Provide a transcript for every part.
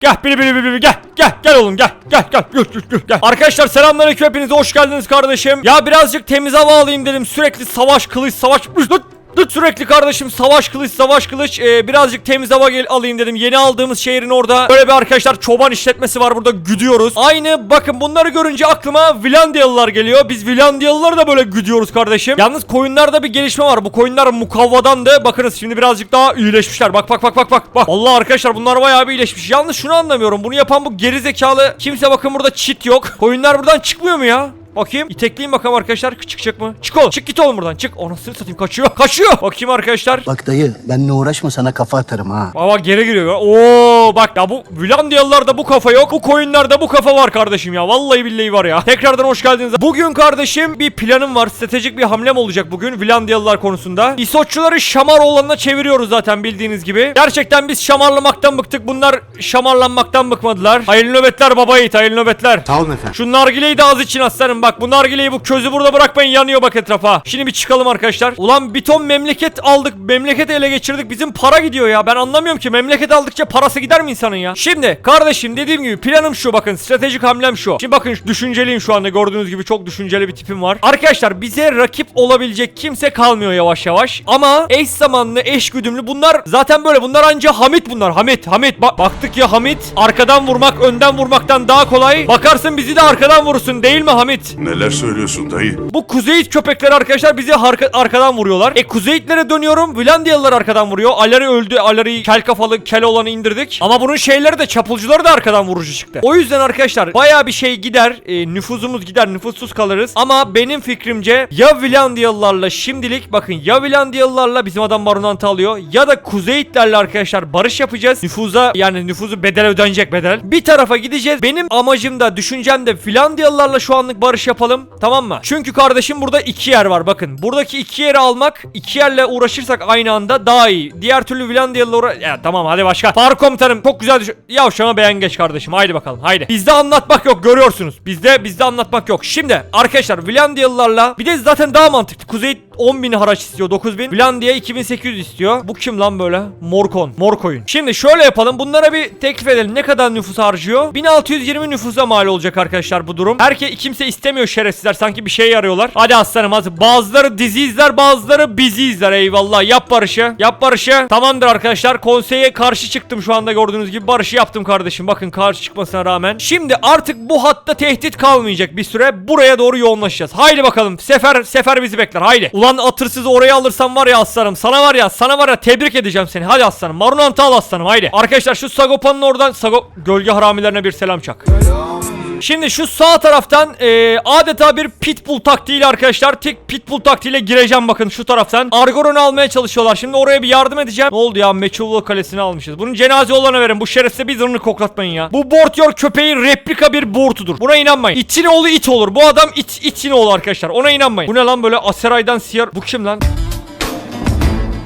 Gel bili bili bili gel gel gel oğlum gel gel gel gel gel gel gel. Arkadaşlar selamünaleyküm hepinize hoş geldiniz kardeşim. Ya birazcık temiz hava alayım dedim. Sürekli savaş kılıç savaş Dıt. Sürekli kardeşim savaş kılıç savaş kılıç Ee, birazcık temiz hava gel alayım dedim. Yeni aldığımız şehrin orada böyle bir arkadaşlar çoban işletmesi var burada güdüyoruz. Aynı bakın bunları görünce aklıma Vilandiyalılar geliyor. Biz Vilandiyalıları da böyle güdüyoruz kardeşim. Yalnız koyunlarda bir gelişme var. Bu koyunlar mukavvadandı. Bakınız şimdi birazcık daha iyileşmişler. Bak bak bak bak bak. Bak. Vallahi arkadaşlar bunlar bayağı bir iyileşmiş. Yalnız şunu anlamıyorum. Bunu yapan bu geri zekalı kimse bakın burada çit yok. Koyunlar buradan çıkmıyor mu ya? Bakayım. İtekleyin bakalım arkadaşlar. Çıkacak mı? Çık oğlum. Çık git oğlum buradan. Çık. Anasını satayım. Kaçıyor. Kaçıyor. Bakayım arkadaşlar. Bak dayı benimle uğraşma sana kafa atarım ha. Baba geri giriyor. Oo bak ya bu Vilandiyalılarda bu kafa yok. Bu koyunlarda bu kafa var kardeşim ya. Vallahi billahi var ya. Tekrardan hoş geldiniz. Bugün kardeşim bir planım var. Stratejik bir hamlem olacak bugün Vilandiyalılar konusunda. İsoççuları şamar olanına çeviriyoruz zaten bildiğiniz gibi. Gerçekten biz şamarlamaktan bıktık. Bunlar şamarlanmaktan bıkmadılar. Hayırlı nöbetler baba yiğit. Hayırlı nöbetler. Sağ olun efendim. Şu nargileyi de az için aslanım bak bu nargileyi bu közü burada bırakmayın yanıyor bak etrafa. Şimdi bir çıkalım arkadaşlar. Ulan bir ton memleket aldık memleketi ele geçirdik bizim para gidiyor ya ben anlamıyorum ki memleket aldıkça parası gider mi insanın ya? Şimdi kardeşim dediğim gibi planım şu bakın stratejik hamlem şu. Şimdi bakın düşünceliyim şu anda gördüğünüz gibi çok düşünceli bir tipim var. Arkadaşlar bize rakip olabilecek kimse kalmıyor yavaş yavaş. Ama eş zamanlı eş güdümlü bunlar zaten böyle bunlar anca Hamit bunlar Hamit Hamit Bak baktık ya Hamit arkadan vurmak önden vurmaktan daha kolay. Bakarsın bizi de arkadan vurursun değil mi Hamit? Neler söylüyorsun dayı? Bu Kuzeyit köpekleri arkadaşlar bizi harka- arkadan vuruyorlar. E Kuzeyitlere dönüyorum. Vilandiyalılar arkadan vuruyor. Alari öldü. Alari'yi kel kafalı kel olanı indirdik. Ama bunun şeyleri de çapulcuları da arkadan vurucu çıktı. O yüzden arkadaşlar baya bir şey gider. E, nüfuzumuz gider. Nüfussuz kalırız. Ama benim fikrimce ya Vilandiyalılarla şimdilik bakın ya Vilandiyalılarla bizim adam Marunant'ı alıyor ya da Kuzeyitlerle arkadaşlar barış yapacağız. Nüfuza yani nüfuzu bedel ödenecek bedel. Bir tarafa gideceğiz. Benim amacım da düşüncem de Finlandiyalılarla şu anlık barış yapalım. Tamam mı? Çünkü kardeşim burada iki yer var bakın. Buradaki iki yeri almak iki yerle uğraşırsak aynı anda daha iyi. Diğer türlü Finlandiyalılar uğra... Ya tamam hadi başka. Faruk komutanım çok güzel düşün... Ya şuna beğen geç kardeşim. Haydi bakalım haydi. Bizde anlatmak yok görüyorsunuz. Bizde bizde anlatmak yok. Şimdi arkadaşlar Finlandiyalılarla bir de zaten daha mantıklı. Kuzey 10.000 haraç istiyor 9.000. Finlandiya 2800 istiyor. Bu kim lan böyle? Morkon. Mor koyun. Şimdi şöyle yapalım. Bunlara bir teklif edelim. Ne kadar nüfus harcıyor? 1620 nüfusa mal olacak arkadaşlar bu durum. Herkes kimse istemiyor şerefsizler. Sanki bir şey arıyorlar. Hadi aslanım hadi. Bazıları dizi izler bazıları bizi izler. Eyvallah. Yap barışı. Yap barışı. Tamamdır arkadaşlar. Konseye karşı çıktım şu anda gördüğünüz gibi. Barışı yaptım kardeşim. Bakın karşı çıkmasına rağmen. Şimdi artık bu hatta tehdit kalmayacak bir süre. Buraya doğru yoğunlaşacağız. Haydi bakalım. Sefer sefer bizi bekler. Haydi. Ulan atırsız oraya alırsam var ya aslanım. Sana var ya sana var ya tebrik edeceğim seni. Hadi aslanım. Marunant'ı al aslanım. Haydi. Arkadaşlar şu Sagopa'nın oradan Sago gölge haramilerine bir selam çak. Şimdi şu sağ taraftan e, adeta bir pitbull taktiğiyle arkadaşlar tek pitbull taktiğiyle gireceğim bakın şu taraftan. Argoron'u almaya çalışıyorlar. Şimdi oraya bir yardım edeceğim. Ne oldu ya? Meçhullu kalesini almışız. Bunun cenaze olana verin. Bu şerefsize bir zırhını koklatmayın ya. Bu Bortyor köpeği replika bir Bortu'dur. Buna inanmayın. İtin oğlu it olur. Bu adam it, itin oğlu arkadaşlar. Ona inanmayın. Bu ne lan böyle Aseray'dan siyar. Bu kim lan?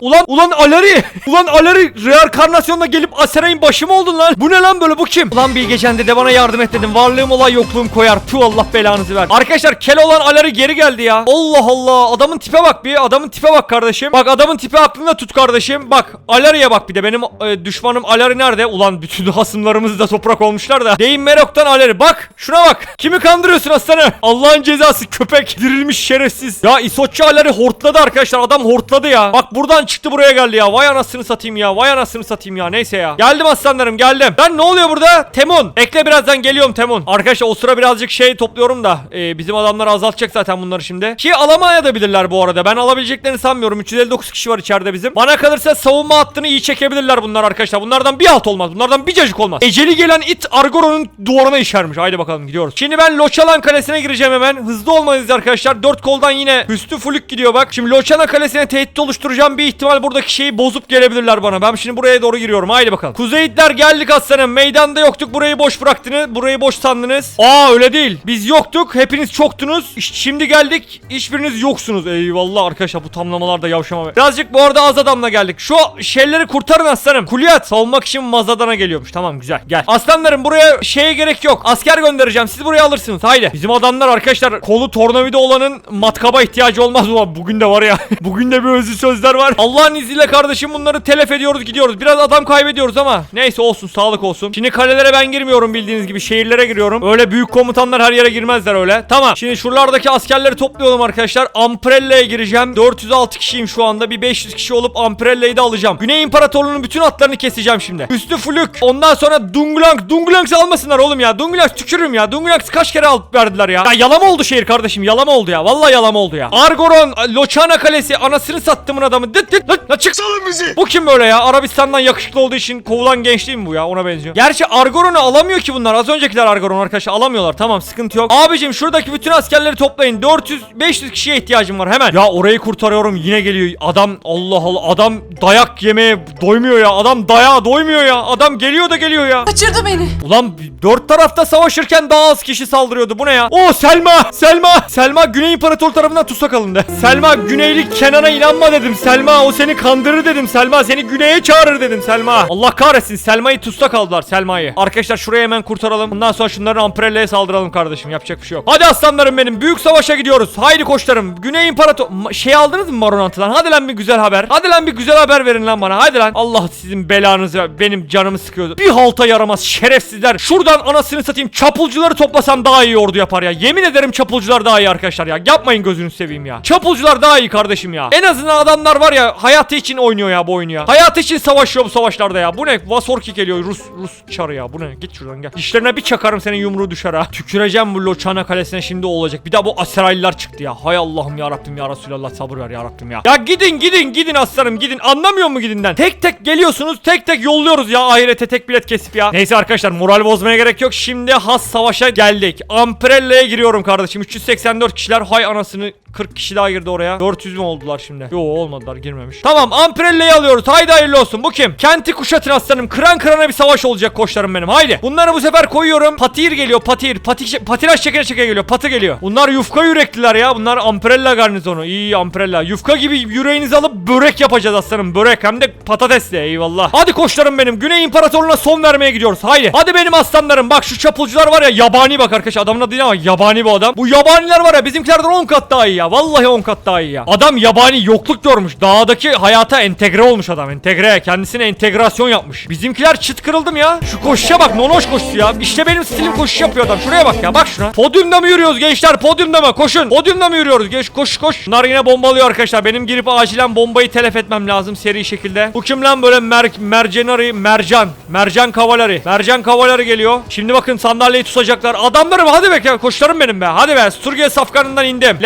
Ulan ulan Alari. Ulan Alari reenkarnasyonla gelip Aseray'ın başı mı oldun lan? Bu ne lan böyle bu kim? Ulan Bilgecan dede bana yardım et dedim. Varlığım olay yokluğum koyar. Tüh Allah belanızı ver. Arkadaşlar kel olan Alari geri geldi ya. Allah Allah. Adamın tipe bak bir. Adamın tipe bak kardeşim. Bak adamın tipi aklında tut kardeşim. Bak Alari'ye bak bir de. Benim e, düşmanım Alari nerede? Ulan bütün hasımlarımız da toprak olmuşlar da. Deyim Merok'tan Alari. Bak şuna bak. Kimi kandırıyorsun aslanı? Allah'ın cezası köpek. Dirilmiş şerefsiz. Ya İsoççu Alari hortladı arkadaşlar. Adam hortladı ya. Bak buradan çıktı buraya geldi ya. Vay anasını satayım ya. Vay anasını satayım ya. Neyse ya. Geldim aslanlarım geldim. Ben ne oluyor burada? Temun. Bekle birazdan geliyorum Temun. Arkadaşlar o sıra birazcık şey topluyorum da. e, bizim adamlar azaltacak zaten bunları şimdi. Ki alamaya da bilirler bu arada. Ben alabileceklerini sanmıyorum. 359 kişi var içeride bizim. Bana kalırsa savunma hattını iyi çekebilirler bunlar arkadaşlar. Bunlardan bir alt olmaz. Bunlardan bir cacık olmaz. Eceli gelen it Argoron'un duvarına işermiş. Haydi bakalım gidiyoruz. Şimdi ben Loçalan Kalesi'ne gireceğim hemen. Hızlı olmalıyız arkadaşlar. Dört koldan yine Hüsnü Fulük gidiyor bak. Şimdi Loçalan Kalesi'ne tehdit oluşturacağım. Bir ihtimal buradaki şeyi bozup gelebilirler bana. Ben şimdi buraya doğru giriyorum. Haydi bakalım. Kuzeyitler geldik aslanım. Meydanda yoktuk. Burayı boş bıraktınız. Burayı boş sandınız. Aa öyle değil. Biz yoktuk. Hepiniz çoktunuz. Şimdi geldik. Hiçbiriniz yoksunuz. Eyvallah arkadaşlar bu tamlamalar da yavşama. Birazcık bu arada az adamla geldik. Şu şeyleri kurtarın aslanım. Kuliyat savunmak için Mazadana geliyormuş. Tamam güzel. Gel. Aslanlarım buraya şeye gerek yok. Asker göndereceğim. Siz buraya alırsınız. Haydi. Bizim adamlar arkadaşlar kolu tornavida olanın matkaba ihtiyacı olmaz mı? Bugün de var ya. Bugün de bir özlü sözler var. Allah'ın izniyle kardeşim bunları telef ediyoruz gidiyoruz. Biraz adam kaybediyoruz ama neyse olsun sağlık olsun. Şimdi kalelere ben girmiyorum bildiğiniz gibi şehirlere giriyorum. Öyle büyük komutanlar her yere girmezler öyle. Tamam şimdi şuralardaki askerleri toplayalım arkadaşlar. Amprella'ya gireceğim. 406 kişiyim şu anda. Bir 500 kişi olup Amprella'yı da alacağım. Güney İmparatorluğu'nun bütün atlarını keseceğim şimdi. Üstü flük. Ondan sonra Dungulang. Dungulangs almasınlar oğlum ya. Dungulangs tükürürüm ya. Dungulangs kaç kere alıp verdiler ya. Ya yalama oldu şehir kardeşim. Yalama oldu ya. Vallahi yalama oldu ya. Argoron, Loçana Kalesi. Anasını sattımın adamı. Dıt dıt dıt. La çık. Salın bizi. Bu kim böyle ya? Arabistan'dan yakışıklı olduğu için kovulan genç değil mi bu ya? Ona benziyor. Gerçi Argoron'u alamıyor ki bunlar. Az öncekiler Argoron arkadaşlar alamıyorlar. Tamam sıkıntı yok. Abicim şuradaki bütün askerleri toplayın. 400 500 kişiye ihtiyacım var hemen. Ya orayı kurtarıyorum yine geliyor. Adam Allah Allah adam dayak yemeye doymuyor ya. Adam dayağa doymuyor ya. Adam geliyor da geliyor ya. Kaçırdı beni. Ulan dört tarafta savaşırken daha az kişi saldırıyordu. Bu ne ya? Oo Selma! Selma! Selma Güney İmparator tarafından tutsak alındı. Selma Güneyli Kenan'a inanma dedim. Selma o seni kandırır dedim. Selma seni güneye çağırır dedim Selma. Allah kahretsin Selma'yı tutsak aldılar Selma'yı. Arkadaşlar şurayı hemen kurtaralım. Bundan sonra şunların Amprella'ya saldıralım kardeşim. Yapacak bir şey yok. Hadi aslanlarım benim. Büyük savaşa gidiyoruz. Haydi koçlarım. Güney İmparator... Şey aldınız mı Maronantı'dan? Hadi lan bir güzel haber. Hadi lan bir güzel haber verin lan bana. Hadi lan. Allah sizin belanızı benim canımı sıkıyordu. Bir halta yaramaz şerefsizler. Şuradan anasını satayım çapulcuları toplasam daha iyi ordu yapar ya. Yemin ederim çapulcular daha iyi arkadaşlar ya. Yapmayın gözünü seveyim ya. Çapulcular daha iyi kardeşim ya. En azından adamlar var ya hayatı için oynuyor ya bu oyunu ya. Hayatı için savaşıyor bu savaşlarda ya. Bu ne? Vasorki geliyor Rus Rus çarı ya. Bu ne? Git şuradan gel. Dişlerine bir çakarım senin yumruğu düşer ha. Tüküreceğim bu Loçana kalesine şimdi olacak. Bir daha bu Aseraylılar çıktı ya. Hay Allah'ım ya Rabbim ya Resulallah sabır ver ya Rabbim ya. Ya gidin gidin gidin aslanım gidin. Anlamıyor mu gidinden? Tek tek geliyorsunuz tek tek yolluyoruz ya ahirete tek bilet kesip ya. Neyse arkadaşlar moral bozmaya gerek yok. Şimdi has savaşa geldik. Amprella'ya giriyorum kardeşim. 384 kişiler hay anasını 40 kişi daha girdi oraya. 400 mü oldular şimdi? Yo olmadılar girmemiş. Tamam Amprella'yı alıyoruz. Haydi hayırlı olsun. Bu kim? Kenti kuşatın aslanım. Kıran kırana bir savaş olacak koçlarım benim. Haydi. Bunları bu sefer koyuyorum. Patir geliyor. Patir. Pati, patinaj çekere çekere geliyor. Patı geliyor. Bunlar yufka yürekliler ya. Bunlar Amprella garnizonu. İyi Amprella. Yufka gibi yüreğinizi alıp börek yapacağız aslanım. Börek hem de patatesle. Eyvallah. Hadi koçlarım benim. Güney İmparatorluğu'na son vermeye gidiyoruz. Haydi. Hadi benim aslanlarım. Bak şu çapulcular var ya yabani bak arkadaş. Adamın adı değil ama yabani bu adam. Bu yabaniler var ya bizimkilerden 10 kat daha iyi ya. Vallahi 10 kat daha iyi ya. Adam yabani yokluk görmüş. Dağdaki hayata entegre olmuş adam. Entegre. Kendisine entegrasyon yapmış. Bizimkiler çıt kırıldım ya. Şu koşuşa bak. Nonoş koşusu ya. İşte benim stilim koşuş yapıyor adam. Şuraya bak ya. Bak şuna. Podyumda mı yürüyoruz gençler? Podyumda mı? Koşun. Podyumda mı yürüyoruz? Geç koş koş. Bunlar yine bombalıyor arkadaşlar. Benim girip acilen bombayı telef etmem lazım seri şekilde. Bu kim lan böyle mer mercenari mercan. Mercan kavaleri. Mercan kavaleri geliyor. Şimdi bakın sandalyeyi tutacaklar. Adamlarım hadi be ya. Koşlarım benim be. Hadi be. Sturge safkanından indim.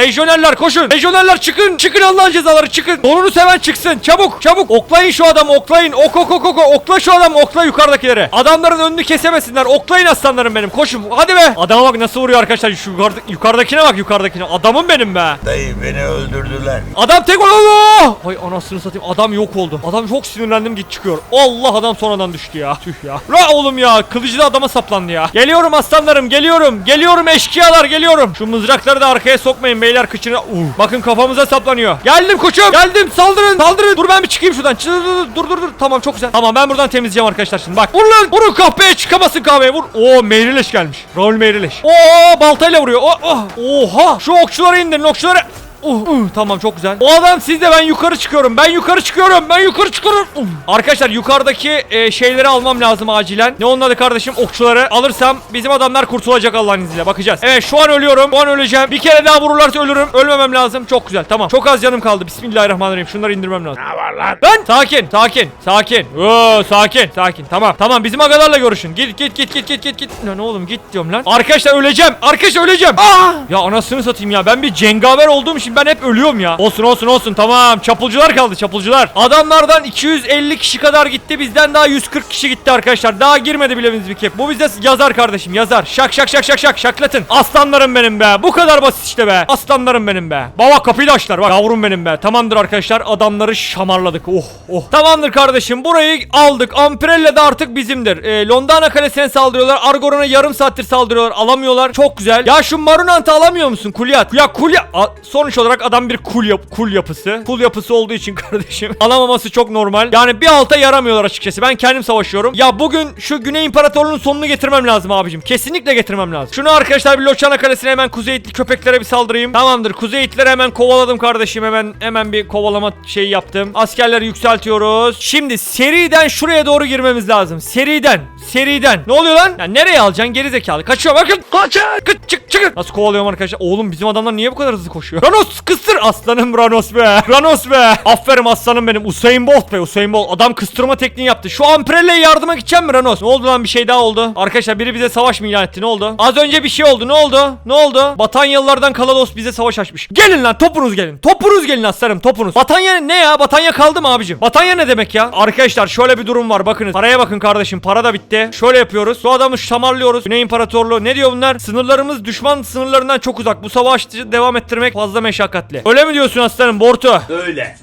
Lejyonerler koşun. Lejyonerler çıkın. Çıkın Allah'ın cezaları çıkın. Donunu seven çıksın. Çabuk çabuk. Oklayın şu adamı oklayın. Ok ok ok ok. Okla şu adamı okla yukarıdakileri. Adamların önünü kesemesinler. Oklayın aslanlarım benim. Koşun. Hadi be. Adama bak nasıl vuruyor arkadaşlar. Şu yukarıda, yukarıdakine bak yukarıdakine. Adamım benim be. Dayı beni öldürdüler. Adam tek Allah! Hay anasını satayım adam yok oldu. Adam çok sinirlendim git çıkıyor. Allah adam sonradan düştü ya. Tüh ya. La oğlum ya kılıcı da adama saplandı ya. Geliyorum aslanlarım geliyorum. Geliyorum eşkıyalar geliyorum. Şu mızrakları da arkaya sokmayın beyler kıçına. Uh. Bakın kafamıza saplanıyor. Geldim koçum. Geldim saldırın saldırın. Dur ben bir çıkayım şuradan. Dur dur dur dur. Tamam çok güzel. Tamam ben buradan temizleyeceğim arkadaşlar şimdi. Bak vur lan. Vurun kahpeye çıkamasın kahveye vur. Oo meyrileş gelmiş. Raul meyrileş. Oo baltayla vuruyor. Oh, oh. Oha. Şu okçuları indirin okçuları. Uh, uh, tamam çok güzel. O adam sizde ben yukarı çıkıyorum. Ben yukarı çıkıyorum. Ben yukarı çıkıyorum. Uh. Arkadaşlar yukarıdaki e, şeyleri almam lazım acilen. Ne onun adı kardeşim? Okçuları alırsam bizim adamlar kurtulacak Allah'ın izniyle. Bakacağız. Evet şu an ölüyorum. Şu an öleceğim. Bir kere daha vururlarsa ölürüm. Ölmemem lazım. Çok güzel. Tamam. Çok az canım kaldı. Bismillahirrahmanirrahim. Şunları indirmem lazım. Ne var lan? Lan sakin sakin sakin. Oo sakin sakin tamam tamam bizim agalarla görüşün. Git git git git git git git. Lan oğlum git diyorum lan. Arkadaşlar öleceğim. Arkadaşlar öleceğim. Aa! Ya anasını satayım ya. Ben bir cengaver olduğum için ben hep ölüyorum ya. Olsun olsun olsun tamam. Çapulcular kaldı çapulcular. Adamlardan 250 kişi kadar gitti. Bizden daha 140 kişi gitti arkadaşlar. Daha girmedi bile biz bir kep. Bu bizde yazar kardeşim yazar. Şak şak şak şak şak şaklatın. Aslanlarım benim be. Bu kadar basit işte be. Aslanlarım benim be. Baba kapıyı da açtılar bak. Yavrum benim be. Tamamdır arkadaşlar. Adamları şamarladık. Oh oh. Tamamdır kardeşim. Burayı aldık. Amprella da artık bizimdir. Ee, Londana Kalesi'ne saldırıyorlar. Argoron'a yarım saattir saldırıyorlar. Alamıyorlar. Çok güzel. Ya şu Marunant'ı alamıyor musun Kulyat? Ya Kulyat. Sonuç Sonuç olarak adam bir kul yap kul yapısı. Kul yapısı olduğu için kardeşim alamaması çok normal. Yani bir alta yaramıyorlar açıkçası. Ben kendim savaşıyorum. Ya bugün şu Güney İmparatorluğu'nun sonunu getirmem lazım abicim. Kesinlikle getirmem lazım. Şunu arkadaşlar bir Loçana Kalesi'ne hemen Kuzey İtli köpeklere bir saldırayım. Tamamdır. Kuzey İtlileri hemen kovaladım kardeşim. Hemen hemen bir kovalama şeyi yaptım. Askerleri yükseltiyoruz. Şimdi seriden şuraya doğru girmemiz lazım. Seriden. Seriden. Ne oluyor lan? Ya nereye alacaksın? Geri zekalı. Kaçıyor bakın. Kaçın. Çık çık çık. Nasıl kovalıyorum arkadaşlar? Oğlum bizim adamlar niye bu kadar hızlı koşuyor? Ranos kıstır. Aslanım Ranos be. Ranos be. Aferin aslanım benim. Usain Bolt be. Usain Bolt. Adam kıstırma tekniği yaptı. Şu Amprelle'ye yardıma gideceğim mi Ranos? Ne oldu lan bir şey daha oldu. Arkadaşlar biri bize savaş mı ilan etti? Ne oldu? Az önce bir şey oldu. Ne oldu? Ne oldu? Batanyalılardan Kalados bize savaş açmış. Gelin lan topunuz gelin. Topunuz gelin aslanım topunuz. Batanya ne ya? Batanya kaldı mı abicim? Batanya ne demek ya? Arkadaşlar şöyle bir durum var. Bakınız. Paraya bakın kardeşim. Para da bitti. Şöyle yapıyoruz. Şu adamı şamarlıyoruz. Güney İmparatorluğu. Ne diyor bunlar? Sınırlarımız düşman sınırlarından çok uzak. Bu savaşı devam ettirmek fazla meşakkatli. Öyle mi diyorsun aslanım Bortu? Öyle.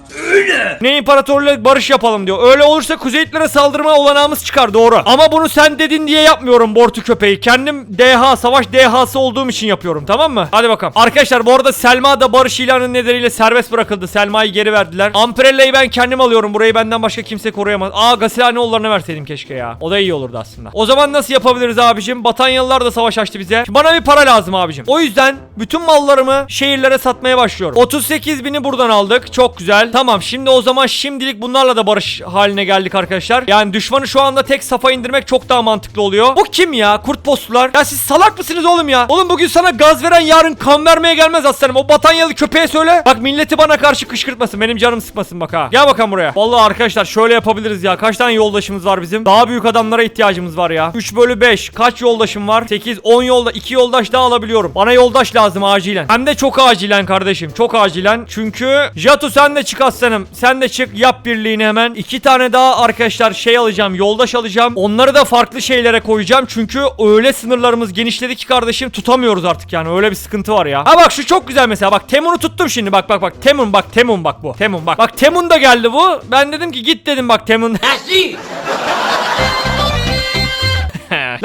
Güney İmparatorluğu'yla barış yapalım diyor. Öyle olursa Kuzeyitlere saldırma olanağımız çıkar doğru. Ama bunu sen dedin diye yapmıyorum Bortu köpeği. Kendim DH, savaş DH'sı olduğum için yapıyorum tamam mı? Hadi bakalım. Arkadaşlar bu arada Selma da barış ilanı nedeniyle serbest bırakıldı. Selma'yı geri verdiler. Amprella'yı ben kendim alıyorum. Burayı benden başka kimse koruyamaz. Aa Gasilhane oğullarına verseydim keşke ya. O da iyi olurdu aslında. O zaman nasıl yapabiliriz abicim? Batanyalılar da savaş açtı bize. Şimdi bana bir para lazım abicim. O yüzden bütün mallarımı şehirlere satmaya başlıyorum. 38 bini buradan aldık. Çok güzel. Tamam şimdi o zaman şimdilik bunlarla da barış haline geldik arkadaşlar. Yani düşmanı şu anda tek safa indirmek çok daha mantıklı oluyor. Bu kim ya? Kurt postular. Ya siz salak mısınız oğlum ya? Oğlum bugün sana gaz veren yarın kan vermeye gelmez aslanım. O batanyalı köpeğe söyle. Bak milleti bana karşı kışkırtmasın. Benim canım sıkmasın bak ha. Gel bakalım buraya. Vallahi arkadaşlar şöyle yapabiliriz ya. Kaç tane yoldaşımız var bizim? Daha büyük adamlara ihtiyacımız var ya. 3 bölü 5. Kaç yoldaşım var? 8, 10 yolda. 2 yoldaş daha alabiliyorum. Bana yoldaş lazım acilen. Hem de çok acilen kardeşim. Çok acilen. Çünkü Jatu sen de çık aslanım. Sen de çık yap birliğini hemen. İki tane daha arkadaşlar şey alacağım. Yoldaş alacağım. Onları da farklı şeylere koyacağım. Çünkü öyle sınırlarımız genişledi ki kardeşim tutamıyoruz artık yani. Öyle bir sıkıntı var ya. Ha bak şu çok güzel mesela. Bak Temun'u tuttum şimdi. Bak bak bak. Temun bak. Temun bak bu. Temun bak. Bak Temun da geldi bu. Ben dedim ki git dedim bak Temun.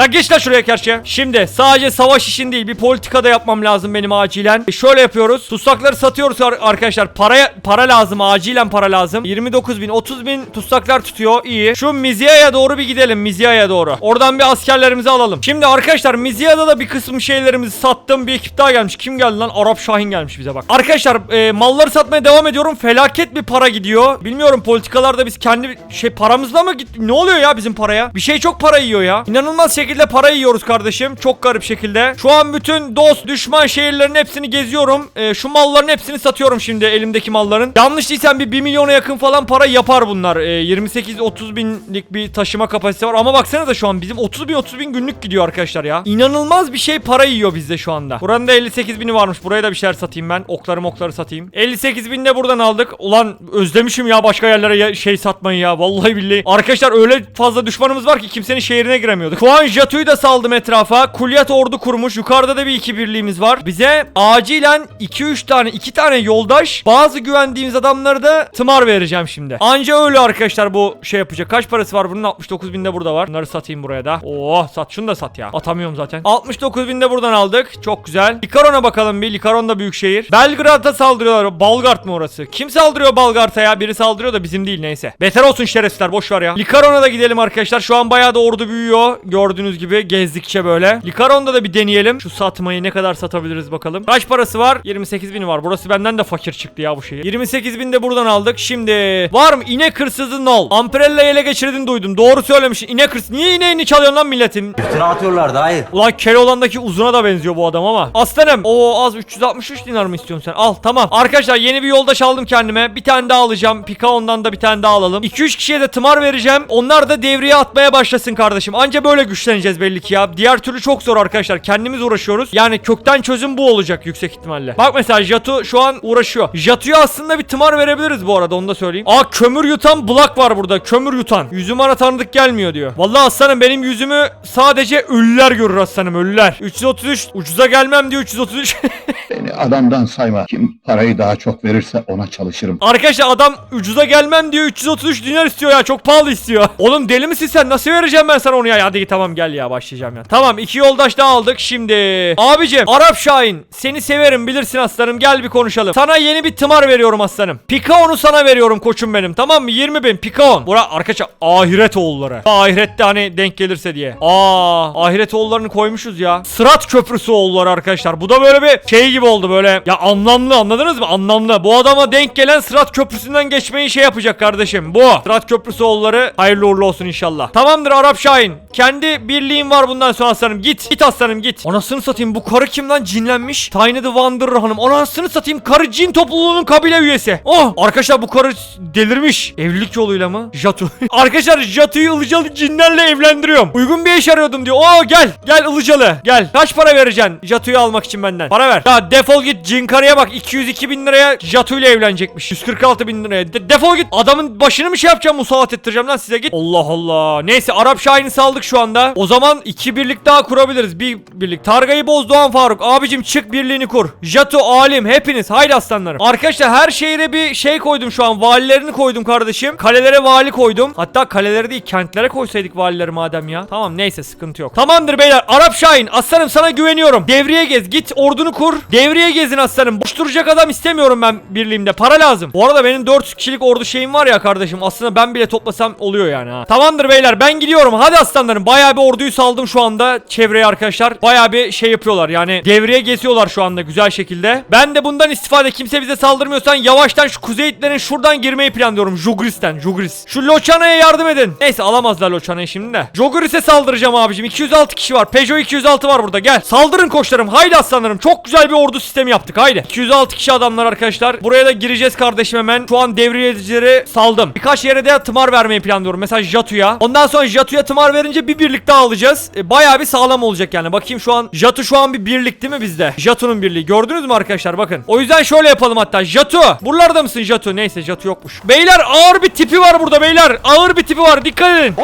La geç lan şuraya karşıya. Şimdi sadece savaş işin değil bir politika da yapmam lazım benim acilen. E şöyle yapıyoruz. Tutsakları satıyoruz ar- arkadaşlar. Paraya para lazım acilen para lazım. 29 bin 30 bin tutsaklar tutuyor iyi. Şu Mizya'ya doğru bir gidelim Mizya'ya doğru. Oradan bir askerlerimizi alalım. Şimdi arkadaşlar Mizya'da da bir kısım şeylerimizi sattım. Bir ekip daha gelmiş. Kim geldi lan? Arap Şahin gelmiş bize bak. Arkadaşlar e, malları satmaya devam ediyorum. Felaket bir para gidiyor. Bilmiyorum politikalarda biz kendi şey paramızla mı git? Ne oluyor ya bizim paraya? Bir şey çok para yiyor ya. İnanılmaz şekilde para yiyoruz kardeşim. Çok garip şekilde. Şu an bütün dost düşman şehirlerin hepsini geziyorum. Ee, şu malların hepsini satıyorum şimdi elimdeki malların. Yanlış değilsem bir 1 milyona yakın falan para yapar bunlar. Ee, 28-30 binlik bir taşıma kapasitesi var. Ama baksanıza şu an bizim 30 bin 30 bin günlük gidiyor arkadaşlar ya. İnanılmaz bir şey para yiyor bizde şu anda. Buranın da 58 bini varmış. Buraya da bir şeyler satayım ben. Okları mokları satayım. 58 bin de buradan aldık. Ulan özlemişim ya başka yerlere şey satmayı ya. Vallahi billahi. Arkadaşlar öyle fazla düşmanımız var ki kimsenin şehrine giremiyorduk. Şu an Jatu'yu da saldım etrafa. Kulyat ordu kurmuş. Yukarıda da bir iki birliğimiz var. Bize acilen 2-3 tane 2 tane yoldaş bazı güvendiğimiz adamları da tımar vereceğim şimdi. Anca öyle arkadaşlar bu şey yapacak. Kaç parası var bunun? 69 bin de burada var. Bunları satayım buraya da. Oo sat şunu da sat ya. Atamıyorum zaten. 69 bin de buradan aldık. Çok güzel. Likaron'a bakalım bir. Likaron da büyük şehir. Belgrad'a saldırıyorlar. Balgard mı orası? Kim saldırıyor Balgard'a ya? Biri saldırıyor da bizim değil neyse. Beter olsun şerefsizler boş ver ya. Likaron'a da gidelim arkadaşlar. Şu an bayağı da ordu büyüyor. Gördüğünüz gibi gezdikçe böyle. Likaron'da da bir deneyelim. Şu satmayı ne kadar satabiliriz bakalım. Kaç parası var? 28 bin var. Burası benden de fakir çıktı ya bu şehir. 28 bin de buradan aldık. Şimdi var mı? İnek hırsızı nol. Amprella'yı ele geçirdin duydum. Doğru söylemişsin. İnek hırsızı. Niye ineğini çalıyorsun lan milletin? İftira atıyorlar dayı. Ulan Keloğlan'daki uzuna da benziyor bu adam ama. Aslanım. Oo az 363 dinar mı istiyorsun sen? Al tamam. Arkadaşlar yeni bir yoldaş aldım kendime. Bir tane daha alacağım. Pikaon'dan da bir tane daha alalım. 2-3 kişiye de tımar vereceğim. Onlar da devreye atmaya başlasın kardeşim. Anca böyle güçleneceğiz belli ki ya. Diğer türlü çok zor arkadaşlar. Kendimiz uğraşıyoruz. Yani kökten çözüm bu olacak yüksek ihtimalle. Bak mesela Jatu şu an uğraşıyor. Jatu'ya aslında bir tımar verebiliriz bu arada onu da söyleyeyim. Aa kömür yutan Black var burada. Kömür yutan. Yüzüm bana tanıdık gelmiyor diyor. Vallahi aslanım benim yüzümü sadece ölüler görür aslanım ölüler. 333 ucuza gelmem diyor 333. Beni adamdan sayma. Kim parayı daha çok verirse ona çalışırım. Arkadaşlar adam ucuza gelmem diyor 333 dinar istiyor ya çok pahalı istiyor. Oğlum deli misin sen nasıl vereceğim ben sana onu ya hadi tamam gel. Gel ya başlayacağım ya. Tamam iki yoldaş daha aldık şimdi. Abicim Arap Şahin seni severim bilirsin aslanım gel bir konuşalım. Sana yeni bir tımar veriyorum aslanım. Pikaon'u sana veriyorum koçum benim tamam mı? 20 bin Pikaon. Bura arkadaşlar ahiret oğulları. Ahirette hani denk gelirse diye. Aa ahiret oğullarını koymuşuz ya. Sırat köprüsü oğulları arkadaşlar. Bu da böyle bir şey gibi oldu böyle. Ya anlamlı anladınız mı? Anlamlı. Bu adama denk gelen Sırat köprüsünden geçmeyi şey yapacak kardeşim. Bu. Sırat köprüsü oğulları hayırlı uğurlu olsun inşallah. Tamamdır Arap Şahin. Kendi birliğin var bundan sonra aslanım. Git. Git aslanım git. Anasını satayım bu karı kim lan cinlenmiş? Tiny the Wanderer hanım. Anasını satayım karı cin topluluğunun kabile üyesi. Oh arkadaşlar bu karı delirmiş. Evlilik yoluyla mı? Jatu. arkadaşlar Jatu'yu ılıcalı cinlerle evlendiriyorum. Uygun bir iş arıyordum diyor. Oo gel. Gel ılıcalı. Gel. Kaç para vereceksin Jatu'yu almak için benden? Para ver. Ya defol git cin karıya bak. 202 bin liraya Jatu ile evlenecekmiş. 146 bin liraya. De- defol git. Adamın başını mı şey yapacağım musallat ettireceğim lan size git. Allah Allah. Neyse Arap Şahin'i saldık şu anda. O zaman iki birlik daha kurabiliriz. Bir birlik. Targayı boz Doğan Faruk. Abicim çık birliğini kur. Jatu alim hepiniz. Haydi aslanlarım. Arkadaşlar her şehire bir şey koydum şu an. Valilerini koydum kardeşim. Kalelere vali koydum. Hatta kalelere değil kentlere koysaydık valileri madem ya. Tamam neyse sıkıntı yok. Tamamdır beyler. Arap Şahin aslanım sana güveniyorum. Devriye gez. Git ordunu kur. Devriye gezin aslanım. Boş duracak adam istemiyorum ben birliğimde. Para lazım. Bu arada benim 400 kişilik ordu şeyim var ya kardeşim. Aslında ben bile toplasam oluyor yani ha. Tamamdır beyler ben gidiyorum. Hadi aslanlarım. Bayağı bir orduyu saldım şu anda çevreye arkadaşlar. Bayağı bir şey yapıyorlar yani. Devriye geziyorlar şu anda güzel şekilde. Ben de bundan istifade kimse bize saldırmıyorsan yavaştan şu kuzey itlerin şuradan girmeyi planlıyorum. Jugris'ten. Jugris. Şu Loçana'ya yardım edin. Neyse alamazlar Loçana'yı şimdi de. Jogris'e saldıracağım abicim. 206 kişi var. Peugeot 206 var burada. Gel. Saldırın koçlarım. Haydi aslanlarım. Çok güzel bir ordu sistemi yaptık. Haydi. 206 kişi adamlar arkadaşlar. Buraya da gireceğiz kardeşim hemen. Şu an devriyecileri saldım. Birkaç yere de tımar vermeyi planlıyorum. Mesela Jatu'ya. Ondan sonra Jatu'ya tımar verince bir birlik daha alacağız. E, bayağı bir sağlam olacak yani. Bakayım şu an Jatu şu an bir birlik değil mi bizde? Jatu'nun birliği. Gördünüz mü arkadaşlar? Bakın. O yüzden şöyle yapalım hatta. Jatu. Buralarda mısın Jatu? Neyse Jatu yokmuş. Beyler ağır bir tipi var burada beyler. Ağır bir tipi var. Dikkat edin.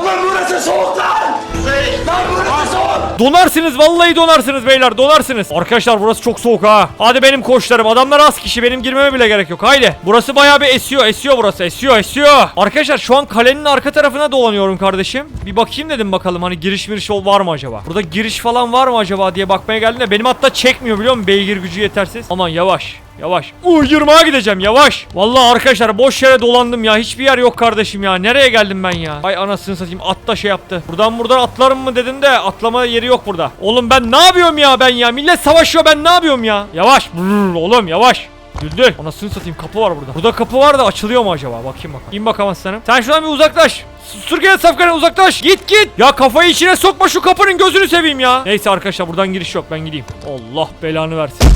Donarsınız vallahi donarsınız beyler donarsınız. Arkadaşlar burası çok soğuk ha. Hadi benim koçlarım adamlar az kişi benim girmeme bile gerek yok. Haydi. Burası bayağı bir esiyor esiyor burası esiyor esiyor. Arkadaşlar şu an kalenin arka tarafına dolanıyorum kardeşim. Bir bakayım dedim bakalım hani giriş miriş yol var mı acaba? Burada giriş falan var mı acaba diye bakmaya geldim de benim hatta çekmiyor biliyor musun? Beygir gücü yetersiz. Aman yavaş. Yavaş. Uy yırmağa gideceğim yavaş. Vallahi arkadaşlar boş yere dolandım ya. Hiçbir yer yok kardeşim ya. Nereye geldim ben ya? Ay anasını satayım at da şey yaptı. Buradan buradan atlarım mı dedim de atlama yeri yok burada. Oğlum ben ne yapıyorum ya ben ya? Millet savaşıyor ben ne yapıyorum ya? Yavaş. Brrr, oğlum yavaş. Düldül. Anasını satayım kapı var burada. Burada kapı var da açılıyor mu acaba? Bakayım bakalım. İn bakalım aslanım. Sen şuradan bir uzaklaş. Sürgene safkana uzaklaş. Git git. Ya kafayı içine sokma şu kapının gözünü seveyim ya. Neyse arkadaşlar buradan giriş yok ben gideyim. Allah belanı versin.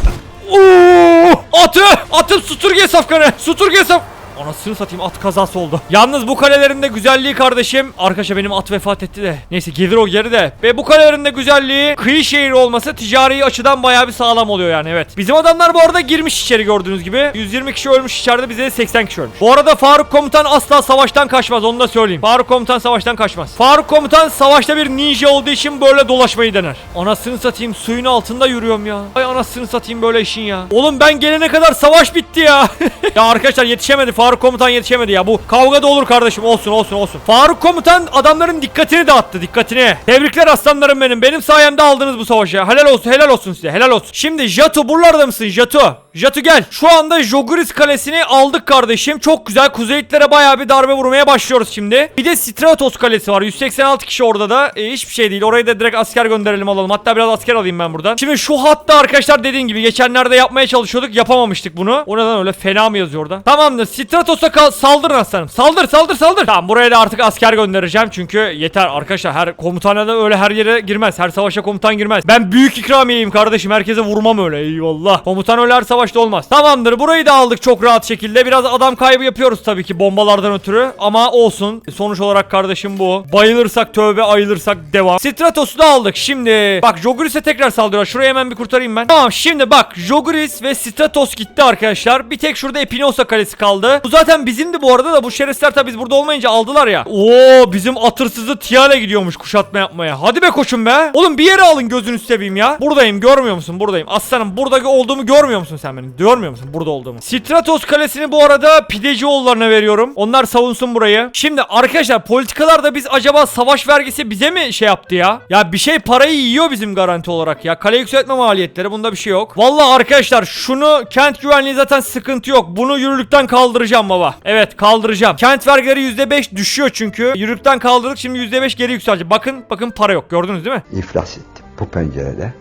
Oo! Atı! Atın sütürge safkanı! Sütürge saf... Anasını satayım at kazası oldu. Yalnız bu kalelerin de güzelliği kardeşim. Arkadaşlar benim at vefat etti de. Neyse gelir o geri de. Ve bu kalelerin de güzelliği kıyı şehri olması ticari açıdan bayağı bir sağlam oluyor yani evet. Bizim adamlar bu arada girmiş içeri gördüğünüz gibi. 120 kişi ölmüş içeride bize de 80 kişi ölmüş. Bu arada Faruk komutan asla savaştan kaçmaz onu da söyleyeyim. Faruk komutan savaştan kaçmaz. Faruk komutan savaşta bir ninja olduğu için böyle dolaşmayı dener. Anasını satayım suyun altında yürüyorum ya. Ay anasını satayım böyle işin ya. Oğlum ben gelene kadar savaş bitti ya. ya arkadaşlar yetişemedi. Faruk komutan yetişemedi ya. Bu kavga da olur kardeşim. Olsun olsun olsun. Faruk komutan adamların dikkatini dağıttı. Dikkatini. Tebrikler aslanlarım benim. Benim sayemde aldınız bu savaşı. Helal olsun. Helal olsun size. Helal olsun. Şimdi Jatu buralarda mısın Jatu? Jatu gel. Şu anda Joguris kalesini aldık kardeşim. Çok güzel. Kuzeyitlere bayağı bir darbe vurmaya başlıyoruz şimdi. Bir de Stratos kalesi var. 186 kişi orada da. E, hiçbir şey değil. Oraya da direkt asker gönderelim alalım. Hatta biraz asker alayım ben buradan. Şimdi şu hatta arkadaşlar dediğim gibi geçenlerde yapmaya çalışıyorduk. Yapamamıştık bunu. O neden öyle fena mı yazıyor orada? Tamamdır. Stratos'a saldırın aslanım. Saldır saldır saldır. Tamam buraya da artık asker göndereceğim. Çünkü yeter arkadaşlar. Her komutana da öyle her yere girmez. Her savaşa komutan girmez. Ben büyük ikramiyeyim kardeşim. Herkese vurmam öyle. Eyvallah. Komutan öyle her savaşta olmaz. Tamamdır. Burayı da aldık çok rahat şekilde. Biraz adam kaybı yapıyoruz tabii ki bombalardan ötürü. Ama olsun. Sonuç olarak kardeşim bu. Bayılırsak tövbe ayılırsak devam. Stratos'u da aldık. Şimdi bak Joguris'e tekrar saldırıyor. Şurayı hemen bir kurtarayım ben. Tamam şimdi bak Joguris ve Stratos gitti arkadaşlar. Bir tek şurada Epinosa kalesi kaldı. Bu zaten bizimdi bu arada da bu şerefsizler tabi biz burada olmayınca aldılar ya. Oo bizim atırsızı Tiale gidiyormuş kuşatma yapmaya. Hadi be koçum be. Oğlum bir yere alın gözünü seveyim ya. Buradayım görmüyor musun? Buradayım. Aslanım buradaki olduğumu görmüyor musun sen benim? Görmüyor musun burada olduğumu? Stratos kalesini bu arada Pidecioğullarına veriyorum. Onlar savunsun burayı. Şimdi arkadaşlar politikalarda biz acaba savaş vergisi bize mi şey yaptı ya? Ya bir şey parayı yiyor bizim garanti olarak ya. Kale yükseltme maliyetleri bunda bir şey yok. Vallahi arkadaşlar şunu kent güvenliği zaten sıkıntı yok. Bunu yürürlükten kaldıracağım baba. Evet kaldıracağım. Kent vergileri %5 düşüyor çünkü. Yürürlükten kaldırdık şimdi %5 geri yükselecek. Bakın bakın para yok gördünüz değil mi? iflas ettim bu pencerede.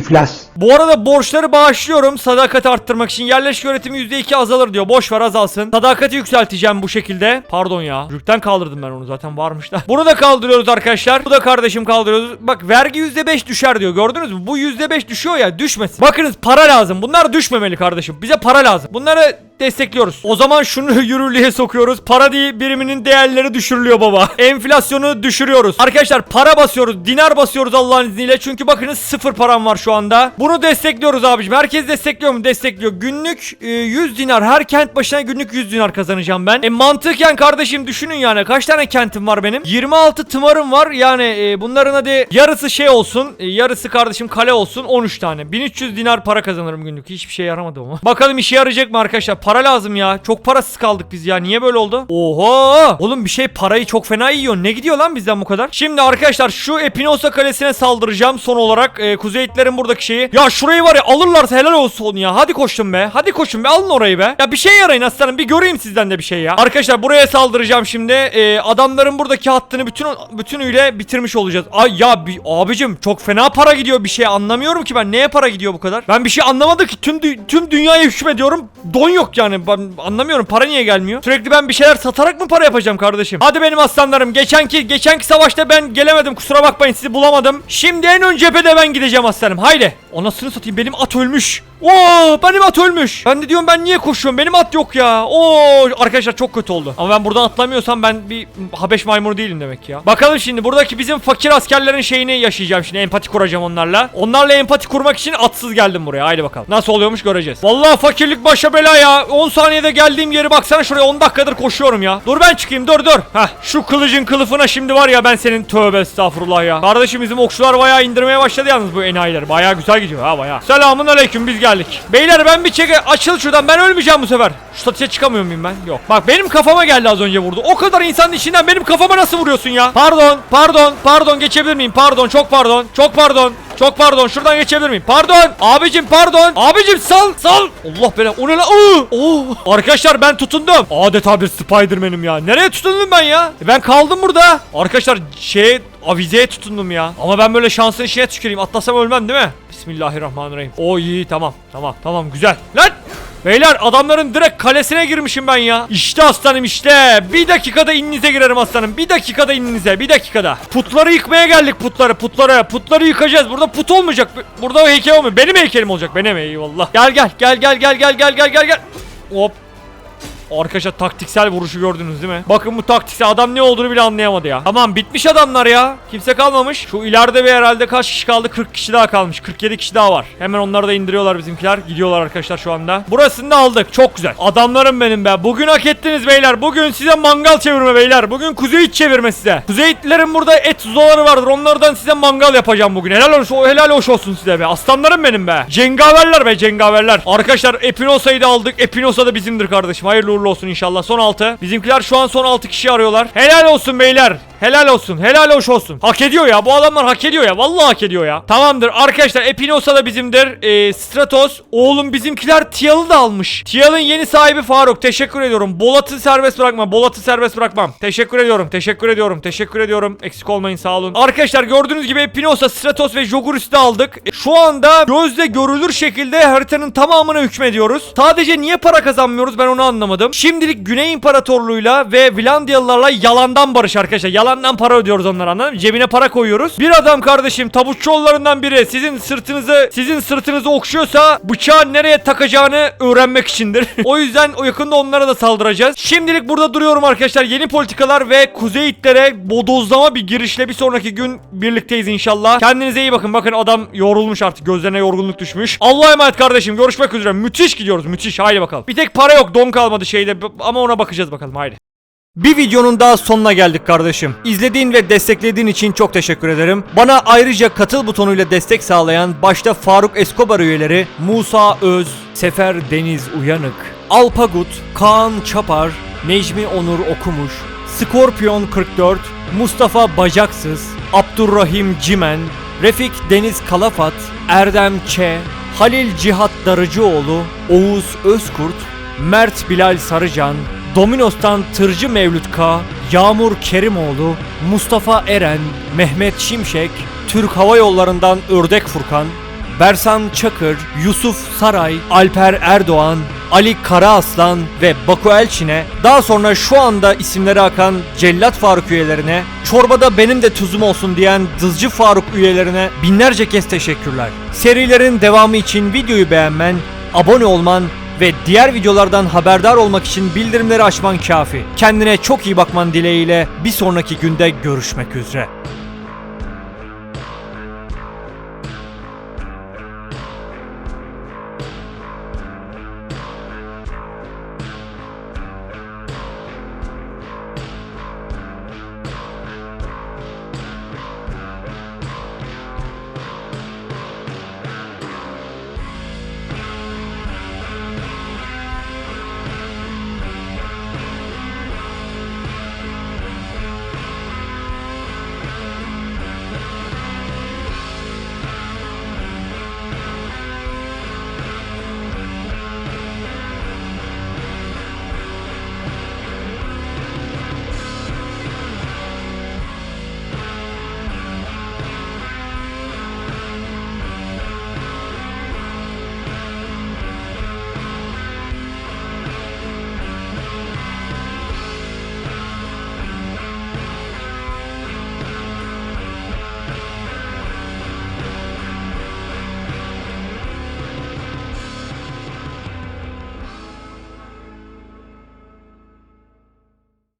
İflas. Bu arada borçları bağışlıyorum sadakati arttırmak için. Yerleşik öğretimi %2 azalır diyor. Boş ver azalsın. Sadakati yükselteceğim bu şekilde. Pardon ya. Yükten kaldırdım ben onu zaten varmış da. Bunu da kaldırıyoruz arkadaşlar. Bu da kardeşim kaldırıyoruz. Bak vergi %5 düşer diyor. Gördünüz mü? Bu %5 düşüyor ya düşmesin. Bakınız para lazım. Bunlar düşmemeli kardeşim. Bize para lazım. Bunları destekliyoruz. O zaman şunu yürürlüğe sokuyoruz. Para di- biriminin değerleri düşürülüyor baba. Enflasyonu düşürüyoruz. Arkadaşlar para basıyoruz. Dinar basıyoruz Allah'ın izniyle. Çünkü bakınız sıfır param var şu anda. Bunu destekliyoruz abicim. Herkes destekliyor mu? Destekliyor. Günlük e, 100 dinar. Her kent başına günlük 100 dinar kazanacağım ben. E mantıken kardeşim düşünün yani. Kaç tane kentim var benim? 26 tımarım var. Yani e, bunların hadi yarısı şey olsun. e, yarısı kardeşim kale olsun. 13 tane. 1300 dinar para kazanırım günlük. Hiçbir şey yaramadı ama. Bakalım işe yarayacak mı arkadaşlar? Para lazım ya. Çok parasız kaldık biz ya. Niye böyle oldu? Oho! Oğlum bir şey parayı çok fena yiyor. Ne gidiyor lan bizden bu kadar? Şimdi arkadaşlar şu Epinosa Kalesi'ne saldıracağım son olarak. E, Kuzeyitlerin buradaki şeyi. Ya şurayı var ya alırlarsa helal olsun ya. Hadi koşun be. Hadi koşun be. Alın orayı be. Ya bir şey yarayın aslanım. Bir göreyim sizden de bir şey ya. Arkadaşlar buraya saldıracağım şimdi. E, adamların buradaki hattını bütün bütünüyle bitirmiş olacağız. Ay ya bir, abicim çok fena para gidiyor bir şey anlamıyorum ki ben. Neye para gidiyor bu kadar? Ben bir şey anlamadım ki. Tüm tüm dünyaya hükmediyorum. Don yok yani. Ben anlamıyorum. Para niye gelmiyor? Sürekli ben bir şeyler satarak mı para yapacağım kardeşim? Hadi benim aslanlarım. Geçenki geçenki savaşta ben gelemedim. Kusura bakmayın sizi bulamadım. Şimdi en ön cephede ben gideceğim aslanım. Haydi. Anasını satayım. Benim at ölmüş. Oo, benim at ölmüş. Ben de diyorum ben niye koşuyorum? Benim at yok ya. Oo, arkadaşlar çok kötü oldu. Ama ben buradan atlamıyorsam ben bir Habeş maymunu değilim demek ya. Bakalım şimdi buradaki bizim fakir askerlerin şeyini yaşayacağım şimdi. Empati kuracağım onlarla. Onlarla empati kurmak için atsız geldim buraya. Haydi bakalım. Nasıl oluyormuş göreceğiz. Vallahi fakirlik başa bela ya. 10 saniyede geldiğim yeri baksana şuraya 10 dakikadır koşuyorum ya. Dur ben çıkayım dur dur. Heh şu kılıcın kılıfına şimdi var ya ben senin tövbe estağfurullah ya. Kardeşim bizim okçular bayağı indirmeye başladı yalnız bu enayiler. Bayağı güzel gidiyor ha bayağı. Selamun aleyküm biz geldik. Beyler ben bir çeke açıl şuradan ben ölmeyeceğim bu sefer. Şu satışa çıkamıyor muyum ben? Yok. Bak benim kafama geldi az önce vurdu. O kadar insanın içinden benim kafama nasıl vuruyorsun ya? Pardon, pardon, pardon geçebilir miyim? Pardon, çok pardon, çok pardon. Çok pardon şuradan geçebilir miyim? Pardon. Abicim pardon. Abicim sal sal. Allah bela. O ne lan? Oo. Oo. Arkadaşlar ben tutundum. Adeta bir Spiderman'im ya. Nereye tutundum ben ya? E ben kaldım burada. Arkadaşlar şey avizeye tutundum ya. Ama ben böyle şansın işine tüküreyim. Atlasam ölmem değil mi? Bismillahirrahmanirrahim. O iyi tamam. Tamam tamam güzel. Lan! Beyler adamların direkt kalesine girmişim ben ya. İşte aslanım işte. Bir dakikada ininize girerim aslanım. Bir dakikada ininize. Bir dakikada. Putları yıkmaya geldik putları. Putları. Putları yıkacağız. Burada put olmayacak. Burada heykel olmuyor. Benim heykelim olacak. Benim eyvallah. Gel gel. Gel gel gel gel gel gel gel gel. Hop Arkadaşlar taktiksel vuruşu gördünüz değil mi? Bakın bu taktiksel adam ne olduğunu bile anlayamadı ya. Tamam bitmiş adamlar ya. Kimse kalmamış. Şu ileride bir herhalde kaç kişi kaldı? 40 kişi daha kalmış. 47 kişi daha var. Hemen onları da indiriyorlar bizimkiler. Gidiyorlar arkadaşlar şu anda. Burasını da aldık. Çok güzel. Adamlarım benim be. Bugün hak ettiniz beyler. Bugün size mangal çevirme beyler. Bugün kuzey iç çevirme size. Kuzeyitlerin burada et zuları vardır. Onlardan size mangal yapacağım bugün. Helal olsun. Helal hoş olsun size be. Aslanlarım benim be. Cengaverler be cengaverler. Arkadaşlar Epinosa'yı da aldık. Epinosa da bizimdir kardeşim. Hayırlı uğurlu olsun inşallah. Son 6. Bizimkiler şu an son 6 kişi arıyorlar. Helal olsun beyler. Helal olsun. Helal hoş olsun. Hak ediyor ya. Bu adamlar hak ediyor ya. Vallahi hak ediyor ya. Tamamdır. Arkadaşlar Epinosa da bizimdir. Ee, Stratos. Oğlum bizimkiler Tial'ı da almış. Tial'ın yeni sahibi Faruk. Teşekkür ediyorum. Bolat'ı serbest bırakma. Bolat'ı serbest bırakmam. Teşekkür ediyorum. Teşekkür ediyorum. Teşekkür ediyorum. Eksik olmayın sağ olun. Arkadaşlar gördüğünüz gibi Epinosa, Stratos ve Jogurus'u da aldık. E, Şu anda gözle görülür şekilde haritanın tamamına hükmediyoruz. Sadece niye para kazanmıyoruz ben onu anlamadım. Şimdilik Güney İmparatorluğu'yla ve Vilandiyalılarla yalandan barış arkadaşlar. Yalandan para ödüyoruz onlara anladın mı? Cebine para koyuyoruz. Bir adam kardeşim tabutçuoğullarından biri sizin sırtınızı sizin sırtınızı okşuyorsa bıçağı nereye takacağını öğrenmek içindir. o yüzden o yakında onlara da saldıracağız. Şimdilik burada duruyorum arkadaşlar. Yeni politikalar ve Kuzey İtlere bodozlama bir girişle bir sonraki gün birlikteyiz inşallah. Kendinize iyi bakın. Bakın adam yorulmuş artık. Gözlerine yorgunluk düşmüş. Allah'a emanet kardeşim. Görüşmek üzere. Müthiş gidiyoruz. Müthiş. Haydi bakalım. Bir tek para yok. Don kalmadı şey şeyle ama ona bakacağız bakalım haydi. Bir videonun daha sonuna geldik kardeşim. İzlediğin ve desteklediğin için çok teşekkür ederim. Bana ayrıca katıl butonuyla destek sağlayan başta Faruk Escobar üyeleri Musa Öz, Sefer Deniz Uyanık, Alpagut, Kaan Çapar, Necmi Onur Okumuş, Scorpion 44, Mustafa Bacaksız, Abdurrahim Cimen, Refik Deniz Kalafat, Erdem Ç, Halil Cihat Darıcıoğlu, Oğuz Özkurt, Mert Bilal Sarıcan, Dominos'tan Tırcı Mevlüt K, Yağmur Kerimoğlu, Mustafa Eren, Mehmet Şimşek, Türk Hava Yolları'ndan Ördek Furkan, Bersan Çakır, Yusuf Saray, Alper Erdoğan, Ali Karaaslan ve Baku Elçin'e, daha sonra şu anda isimleri akan Cellat Faruk üyelerine, çorbada benim de tuzum olsun diyen Dızcı Faruk üyelerine binlerce kez teşekkürler. Serilerin devamı için videoyu beğenmen, abone olman ve diğer videolardan haberdar olmak için bildirimleri açman kafi. Kendine çok iyi bakman dileğiyle bir sonraki günde görüşmek üzere.